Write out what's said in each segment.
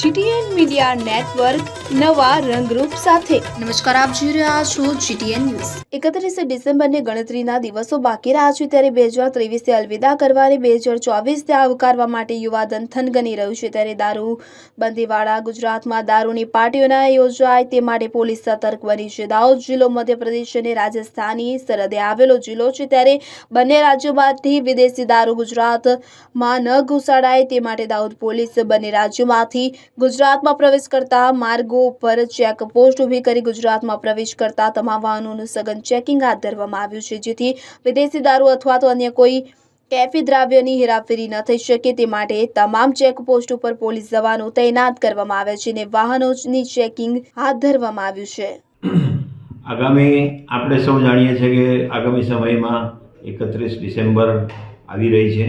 GTN media network નવા રંગરૂપ સાથે. નમસ્કાર આપ જોઈ રહ્યા છો જીટીએન ન્યૂઝ. એકત્રીસ ડિસેમ્બરની ગણતરીના દિવસો બાકી રહ્યા છે ત્યારે બે હજાર ત્રેવીસથી અલવિદા કરવાની બે હજાર ચોવીસથી આવકારવા માટે યુવાધન થનગની રહ્યું છે ત્યારે દારૂ બંદીવાળા ગુજરાતમાં દારૂની પાર્ટીઓ ના યોજાય તે માટે પોલીસ સતર્ક બની છે. દાહોદ જિલ્લો મધ્યપ્રદેશ અને રાજસ્થાની સરહદે આવેલો જિલ્લો છે ત્યારે બંને રાજ્યોમાંથી વિદેશી દારૂ ગુજરાતમાં ન ઘુસાડાય તે માટે દાહોદ પોલીસ બંને રાજ્યોમાંથી ગુજરાતમાં પ્રવેશ કરતા માર્ગો પર ચેક પોસ્ટ ઊભી કરી ગુજરાતમાં પ્રવેશ કરતા તમામ વાહનોનું સઘન ચેકિંગ હાથ ધરવામાં આવ્યું છે. જેથી વિદેશી દારૂ અથવા તો અન્ય કોઈ કેફી દ્રાવ્યની હેરાફેરી ન થઈ શકે તે માટે તમામ ચેકપોસ્ટ ઉપર પોલીસ જવાનો તૈનાત કરવામાં આવ્યા છે અને વાહનોની ચેકિંગ હાથ ધરવામાં આવ્યું છે. આગામી આપણે સૌ જાણીએ છીએ કે આગામી સમયમાં એકત્રીસ ડિસેમ્બર આવી રહી છે.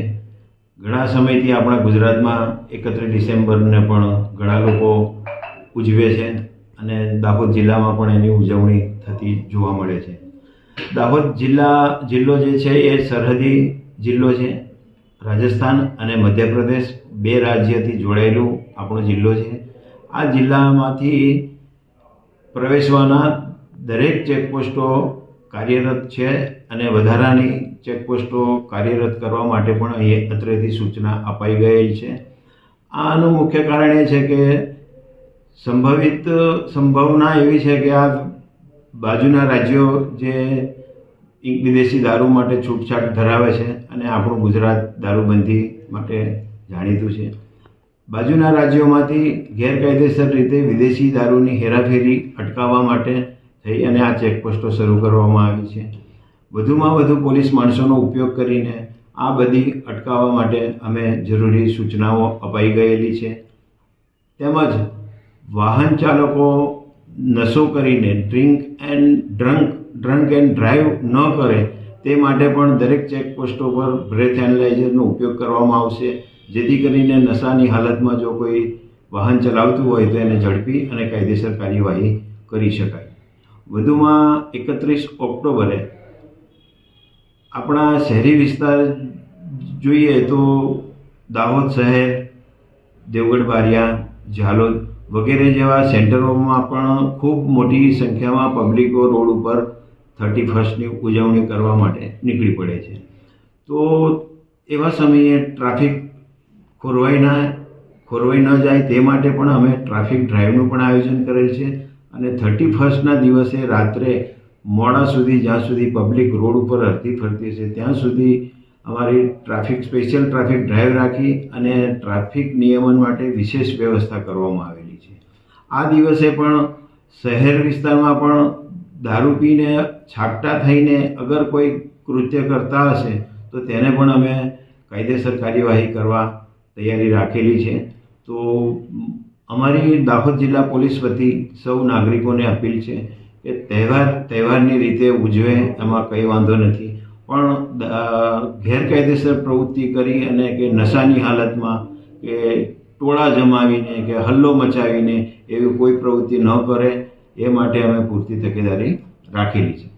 ઘણા સમયથી આપણા ગુજરાતમાં એકત્રીસ ડિસેમ્બરને પણ ઘણા લોકો ઉજવે છે અને દાહોદ જિલ્લામાં પણ એની ઉજવણી થતી જોવા મળે છે. દાહોદ જિલ્લા જિલ્લો જે છે એ સરહદી જિલ્લો છે. રાજસ્થાન અને મધ્યપ્રદેશ બે રાજ્યથી જોડાયેલું આપણો જિલ્લો છે. આ જિલ્લામાંથી પ્રવેશવાના દરેક ચેકપોસ્ટો કાર્યરત છે અને વધારાની ચેકપોસ્ટો કાર્યરત કરવા માટે પણ અહીં અત્રેથી સૂચના અપાઈ ગયેલ છે. આનું મુખ્ય કારણ એ છે કે સંભવિત સંભાવના એવી છે કે આ બાજુના રાજ્યો જે વિદેશી દારૂ માટે છૂટછાટ ધરાવે છે અને આપણું ગુજરાત દારૂબંધી માટે જાણીતું છે. બાજુના રાજ્યોમાંથી ગેરકાયદેસર રીતે વિદેશી દારૂની હેરાફેરી અટકાવવા માટે થઈ અને આ ચેકપોસ્ટો શરૂ કરવામાં આવી છે. વધુમાં વધુ પોલીસ માણસોનો ઉપયોગ કરીને આ બધી અટકાવવા માટે અમે જરૂરી સૂચનાઓ અપાઈ ગયેલી છે. તેમજ વાહન ચાલકો નશો કરીને drink and drunk drunk and drive ન કરે તે માટે પણ દરેક ચેકપોસ્ટો પર બ્રેથ એનાલાઇઝરનો ઉપયોગ કરવામાં આવશે. જેથી કરીને નશાની હાલતમાં જો કોઈ વાહન ચલાવતું હોય તો એને ઝડપી અને કાયદેસર કાર્યવાહી કરી શકાય. વધુમાં એકત્રીસ ઓક્ટોબરે આપણા શહેરી વિસ્તાર જોઈએ તો દાહોદ શહેર, દેવગઢ બારિયા, ઝાલોદ વગેરે જેવા સેન્ટરોમાં પણ ખૂબ મોટી સંખ્યામાં પબ્લિકો રોડ ઉપર થર્ટી ફર્સ્ટની ઉજવણી કરવા માટે નીકળી પડે છે. તો એવા સમયે ટ્રાફિક ખોરવાઈ ના, ખોરવાઈ ન જાય તે માટે પણ અમે ટ્રાફિક ડ્રાઈવનું પણ આયોજન કરેલ છે. અને થર્ટી ફર્સ્ટના દિવસે રાત્રે મોડા સુધી, જ્યાં સુધી પબ્લિક રોડ ઉપર હરતી ફરતી છે ત્યાં સુધી અમારી ટ્રાફિક સ્પેશિયલ ટ્રાફિક ડ્રાઈવ રાખી અને ટ્રાફિક નિયમન માટે વિશેષ વ્યવસ્થા કરવામાં આવેલી છે. આ દિવસે પણ શહેર વિસ્તારમાં પણ દારૂ પીને છાંટા થઈને અગર કોઈ કૃત્ય કરતા હશે, તો તેને પણ અમે કાયદેસર કાર્યવાહી કરવા તૈયારી રાખેલી છે. તો અમારી દાહોદ જિલ્લા પોલીસ વતી સૌ નાગરિકોને અપીલ છે કે તહેવાર તહેવારની રીતે ઉજવે, એમાં કંઈ વાંધો નથી. પણ ગેરકાયદેસર પ્રવૃત્તિ કરી અને કે નશાની હાલતમાં કે ટોળા જમાવીને કે હલ્લો મચાવીને એવી કોઈ પ્રવૃત્તિ ન કરે, એ માટે અમે પૂરતી તકેદારી રાખેલી છે.